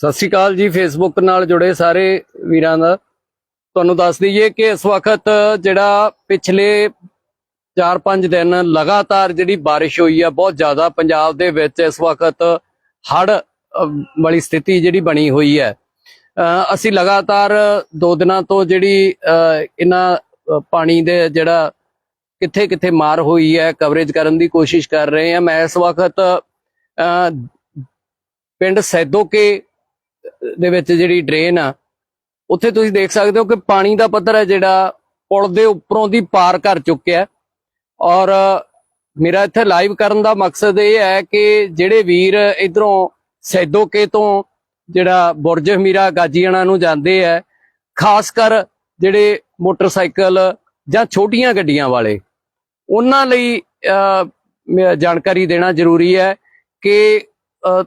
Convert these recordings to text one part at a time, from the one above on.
ਸਤਿ ਸ਼੍ਰੀ ਅਕਾਲ ਜੀ ਫੇਸਬੁੱਕ ਨਾਲ ਜੁੜੇ ਸਾਰੇ ਵੀਰਾਂ ਦਾ। ਤੁਹਾਨੂੰ ਦੱਸ ਦਈਏ ਕਿ ਇਸ ਵਕਤ ਜਿਹੜਾ ਪਿਛਲੇ 4-5 ਦਿਨ ਲਗਾਤਾਰ ਜਿਹੜੀ ਬਾਰਿਸ਼ ਹੋਈ ਆ ਬਹੁਤ ਜ਼ਿਆਦਾ ਪੰਜਾਬ ਦੇ ਵਿੱਚ ਇਸ ਵਕਤ ਹੜ ਵਾਲੀ ਸਥਿਤੀ ਜਿਹੜੀ ਬਣੀ ਹੋਈ ਹੈ। ਅਸੀਂ ਲਗਾਤਾਰ ਦੋ ਦਿਨਾਂ ਤੋਂ ਜਿਹੜੀ ਇਹਨਾਂ ਪਾਣੀ ਦੇ ਜਿਹੜਾ ਕਿੱਥੇ ਕਿੱਥੇ ਮਾਰ ਹੋਈ ਹੈ ਕਵਰੇਜ ਕਰਨ ਦੀ ਕੋਸ਼ਿਸ਼ ਕਰ ਰਹੇ ਹਾਂ। ਮੈਂ ਇਸ ਵਕਤ ਅ, ਪਿੰਡ ਸੈਦੋਕੇ ਦੇ ਵਿੱਚ ਜਿਹੜੀ ਡਰੇਨ ਆ ਉੱਥੇ ਤੁਸੀਂ ਦੇਖ ਸਕਦੇ ਹੋ ਕਿ ਪਾਣੀ ਦਾ ਪੱਧਰ ਹੈ ਜਿਹੜਾ ਪੁਲ ਦੇ ਉੱਪਰੋਂ ਦੀ ਪਾਰ ਕਰ ਚੁੱਕਿਆ ਔਰ ਮੇਰਾ ਇੱਥੇ ਲਾਈਵ ਕਰਨ ਦਾ ਮਕਸਦ ਇਹ ਹੈ ਕਿ ਜਿਹੜੇ ਵੀਰ ਇਧਰੋਂ ਸੈਦੋਕੇ ਤੋਂ ਜਿਹੜਾ ਬੁਰਜ ਹਮੀਰਾ ਗਾਜੀਆਣਾ ਨੂੰ ਜਾਂਦੇ ਆ ਖਾਸ ਕਰ ਜਿਹੜੇ ਮੋਟਰਸਾਈਕਲ ਜਾਂ ਛੋਟੀਆਂ ਗੱਡੀਆਂ ਵਾਲੇ ਉਹਨਾਂ ਲਈ ਅਹ, ਜਾਣਕਾਰੀ ਦੇਣਾ ਜ਼ਰੂਰੀ ਹੈ ਕਿ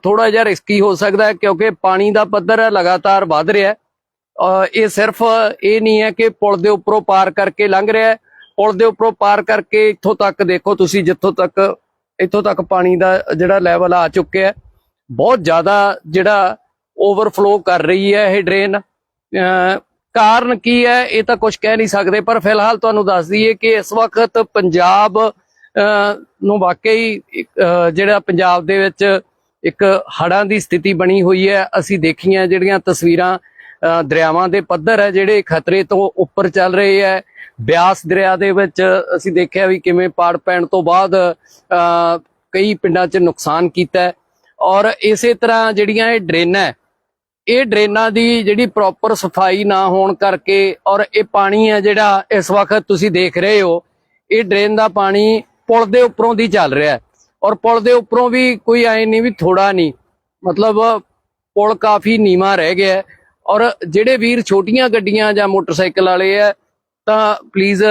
ਥੋੜਾ ਜਿਹਾ ਰਿਸਕੀ ਹੋ ਸਕਦਾ ਹੈ ਕਿਉਂਕਿ ਪਾਣੀ ਦਾ ਪੱਧਰ ਲਗਾਤਾਰ ਵੱਧ ਰਿਹਾ ਹੈ। ਇਹ ਸਿਰਫ ਇਹ ਨਹੀਂ ਹੈ ਕਿ ਪੁਲ ਦੇ ਉੱਪਰੋਂ ਪਾਰ ਕਰਕੇ ਲੰਘ ਰਿਹਾ ਹੈ। ਪੁਲ ਦੇ ਉੱਪਰੋਂ ਪਾਰ ਕਰਕੇ ਇੱਥੋਂ ਤੱਕ ਦੇਖੋ ਤੁਸੀਂ ਜਿੱਥੋਂ ਤੱਕ, ਇੱਥੋਂ ਤੱਕ ਪਾਣੀ ਦਾ ਜਿਹੜਾ ਲੈਵਲ ਆ ਚੁੱਕਿਆ ਹੈ। ਬਹੁਤ ਜ਼ਿਆਦਾ ਜਿਹੜਾ ਓਵਰਫਲੋ ਕਰ ਰਹੀ ਹੈ ਇਹ ਡਰੇਨ ਕਾਰਨ ਕੀ ਹੈ ਇਹ ਤਾਂ ਕੁਝ ਕਹਿ ਨਹੀਂ ਸਕਦੇ, ਪਰ ਫਿਲਹਾਲ ਤੁਹਾਨੂੰ ਦੱਸ ਦਈਏ ਕਿ ਇਸ ਵਕਤ ਪੰਜਾਬ ਨੂੰ ਵਾਕਈ ਜਿਹੜਾ ਪੰਜਾਬ ਦੇ ਵਿੱਚ ਇੱਕ ਹੜਾਂ ਦੀ ਸਥਿਤੀ ਬਣੀ ਹੋਈ ਹੈ। ਅਸੀਂ ਦੇਖੀਆਂ ਜਿਹੜੀਆਂ ਤਸਵੀਰਾਂ ਦਰਿਆਵਾਂ ਦੇ ਪੱਧਰ ਹੈ ਜਿਹੜੇ ਖਤਰੇ ਤੋਂ ਉੱਪਰ ਚੱਲ ਰਹੇ ਹੈ। ਬਿਆਸ ਦਰਿਆ ਦੇ ਵਿੱਚ ਅਸੀਂ ਦੇਖਿਆ ਵੀ ਕਿਵੇਂ ਪਾੜ ਪੈਣ ਤੋਂ ਬਾਅਦ ਕਈ ਪਿੰਡਾਂ 'ਚ ਨੁਕਸਾਨ ਕੀਤਾ ਔਰ ਇਸੇ ਤਰ੍ਹਾਂ ਜਿਹੜੀਆਂ ਇਹ ਡਰੇਨਾਂ ਹੈ, ਇਹ ਡਰੇਨਾਂ ਦੀ ਜਿਹੜੀ ਪ੍ਰੋਪਰ ਸਫ਼ਾਈ ਨਾ ਹੋਣ ਕਰਕੇ ਔਰ ਇਹ ਪਾਣੀ ਹੈ ਜਿਹੜਾ ਇਸ ਵਕਤ ਤੁਸੀਂ ਦੇਖ ਰਹੇ ਹੋ ਇਹ ਡਰੇਨ ਦਾ ਪਾਣੀ ਪੁਲ ਦੇ ਉੱਪਰੋਂ ਦੀ ਚੱਲ ਰਿਹਾ ਹੈ। ਔਰ ਪੁਲ ਦੇ ਉੱਪਰੋਂ ਵੀ ਕੋਈ ਐ ਨਹੀਂ ਵੀ ਥੋੜਾ ਨਹੀਂ। ਮਤਲਬ ਪੁਲ ਕਾਫੀ ਨੀਵਾ ਰਹਿ ਗਿਆ ਔਰ ਜਿਹੜੇ ਵੀਰ ਛੋਟੀਆਂ ਗੱਡੀਆਂ ਜਾਂ ਮੋਟਰਸਾਈਕਲ ਵਾਲੇ ਆ ਤਾਂ ਪਲੀਜ਼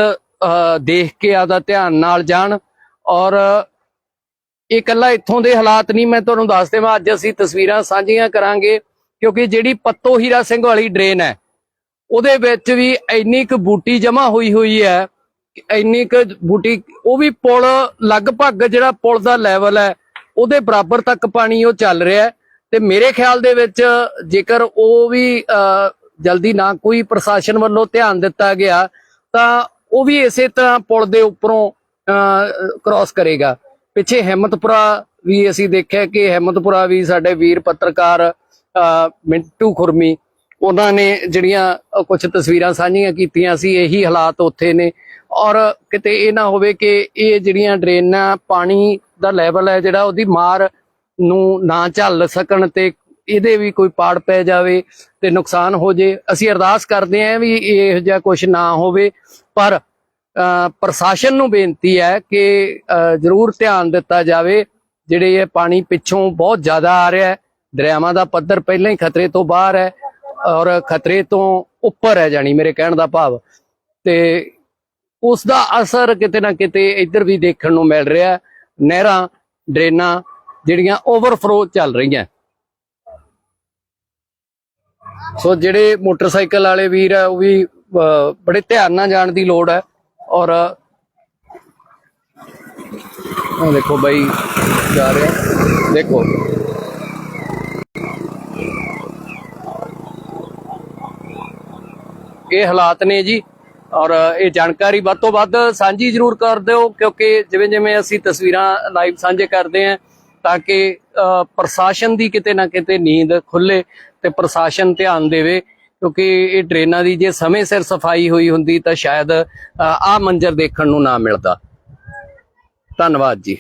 ਦੇਖ ਕੇ ਆਦਾ ਧਿਆਨ ਨਾਲ ਜਾਣ। ਔਰ ਇਹ ਇਕੱਲਾ ਇੱਥੋਂ ਦੇ ਹਾਲਾਤ ਨਹੀਂ, ਮੈਂ ਤੁਹਾਨੂੰ ਦੱਸ ਦੇਵਾਂ, ਅੱਜ ਅਸੀਂ ਤਸਵੀਰਾਂ ਸਾਂਝੀਆਂ ਕਰਾਂਗੇ, ਕਿਉਂਕਿ ਜਿਹੜੀ ਪੱਤੋ ਹੀਰਾ ਸਿੰਘ ਵਾਲੀ ਡਰੇਨ ਹੈ, ਉਹਦੇ ਵਿੱਚ ਵੀ ਇੰਨੀ ਕੁ ਬੂਟੀ ਜਮਾ ਹੋਈ ਹੋਈ ਹੈ ਇੰਨੀ ਕੁ ਬੂਟੀ ਉਹ ਵੀ ਪੁਲ ਲਗਭਗ ਜਿਹੜਾ ਪੁਲ ਦਾ ਲੈਵਲ ਹੈ ਉਹਦੇ ਬਰਾਬਰ ਤੱਕ ਪਾਣੀ ਉਹ ਚੱਲ ਰਿਹਾ ਤੇ ਮੇਰੇ ਖਿਆਲ ਦੇ ਵਿੱਚ ਜੇਕਰ ਉਹ ਵੀ ਜਲਦੀ ਨਾ ਕੋਈ ਪ੍ਰਸ਼ਾਸਨ ਵੱਲੋਂ ਧਿਆਨ ਦਿੱਤਾ ਗਿਆ ਤਾਂ ਉਹ ਵੀ ਇਸੇ ਤਰ੍ਹਾਂ ਪੁਲ ਦੇ ਉੱਪਰੋਂ ਕ੍ਰਾਸ ਕਰੇਗਾ। ਪਿੱਛੇ ਹਿੰਮਤਪੁਰਾ ਵੀ ਅਸੀਂ ਦੇਖਿਆ ਕਿ ਹਿੰਮਤਪੁਰਾ ਵੀ ਸਾਡੇ ਵੀਰ ਪੱਤਰਕਾਰ ਅਹ, ਮਿੰਟੂ ਖੁਰਮੀ ਉਹਨਾਂ ਨੇ ਜਿਹੜੀਆਂ ਕੁਝ ਤਸਵੀਰਾਂ ਸਾਂਝੀਆਂ ਕੀਤੀਆਂ ਸੀ ਇਹੀ ਹਾਲਾਤ ਉੱਥੇ ਨੇ। ਔਰ ਕਿਤੇ ਇਹ ਨਾ ਹੋਵੇ ਕਿ ਇਹ ਜਿਹੜੀਆਂ ਡਰੇਨਾਂ ਪਾਣੀ ਦਾ ਲੈਵਲ ਹੈ ਜਿਹੜਾ ਉਹਦੀ ਮਾਰ ਨੂੰ ਨਾ ਝੱਲ ਸਕਣ ਤੇ ਇਹਦੇ ਵੀ ਕੋਈ ਪਾੜ ਪੈ ਜਾਵੇ ਤੇ ਨੁਕਸਾਨ ਹੋ ਜੇ। ਅਸੀਂ ਅਰਦਾਸ ਕਰਦੇ ਆਂ ਵੀ ਇਹੋ ਜਿਹਾ ਕੁਝ ਨਾ ਹੋਵੇ, ਪਰ ਪ੍ਰਸ਼ਾਸਨ ਨੂੰ ਬੇਨਤੀ ਹੈ ਕਿ ਜ਼ਰੂਰ ਧਿਆਨ ਦਿੱਤਾ ਜਾਵੇ। ਜਿਹੜੇ ਇਹ ਪਾਣੀ ਪਿੱਛੋਂ ਬਹੁਤ ਜ਼ਿਆਦਾ ਆ ਰਿਹਾ ਹੈ, ਦਰਿਆਵਾਂ ਦਾ ਪੱਧਰ ਪਹਿਲਾਂ ਹੀ ਖਤਰੇ ਤੋਂ ਬਾਹਰ ਹੈ ਔਰ ਖਤਰੇ ਤੋਂ ਉੱਪਰ ਹੈ ਜਾਨੀ ਮੇਰੇ ਕਹਿਣ ਦਾ ਭਾਵ। ਤੇ ਉਸ ਦਾ ਅਸਰ ਕਿਤੇ ਨਾ ਕਿਤੇ ਇੱਧਰ ਵੀ ਦੇਖਣ ਨੂੰ ਮਿਲ ਰਿਹਾ ਨਹਿਰਾਂ ਡਰੇਨਾਂ ਜਿਹੜੀਆਂ ਓਵਰਫਲੋ ਚੱਲ ਰਹੀਆਂ। ਸੋ ਜਿਹੜੇ ਮੋਟਰਸਾਈਕਲ ਵਾਲੇ ਵੀਰ ਆ ਉਹ ਵੀ ਅਹ, ਬੜੇ ਧਿਆਨ ਨਾਲ ਜਾਣ ਦੀ ਲੋੜ ਹੈ। ਔਰ ਆਹ ਦੇਖੋ ਬਾਈ ਜਾ ਰਹੇ। ਦੇਖੋ। ਇਹ ਹਾਲਾਤ ਨੇ ਜੀ। ਔਰ ਇਹ ਜਾਣਕਾਰੀ ਵੱਧ ਤੋਂ ਵੱਧ ਸਾਂਝੀ ਜ਼ਰੂਰ ਕਰ ਦਿਓ, ਕਿਉਂਕਿ ਜਿਵੇਂ ਜਿਵੇਂ ਅਸੀਂ ਤਸਵੀਰਾਂ ਲਾਈਵ ਸਾਂਝੇ ਕਰਦੇ ਆਂ ਤਾਂ ਕਿ ਪ੍ਰਸ਼ਾਸਨ ਦੀ ਕਿਤੇ ਨਾ ਕਿਤੇ ਨੀਂਦ ਖੁੱਲੇ ਤੇ ਪ੍ਰਸ਼ਾਸਨ ਧਿਆਨ ਦੇਵੇ, ਕਿਉਂਕਿ ਇਹ ਟ੍ਰੇਨਾਂ ਦੀ ਜੇ ਸਮੇਂ ਸਿਰ ਸਫ਼ਾਈ ਹੋਈ ਹੁੰਦੀ ਤਾਂ ਸ਼ਾਇਦ ਆਹ ਮੰਜ਼ਰ ਦੇਖਣ ਨੂੰ ਨਾ ਮਿਲਦਾ। ਧੰਨਵਾਦ ਜੀ।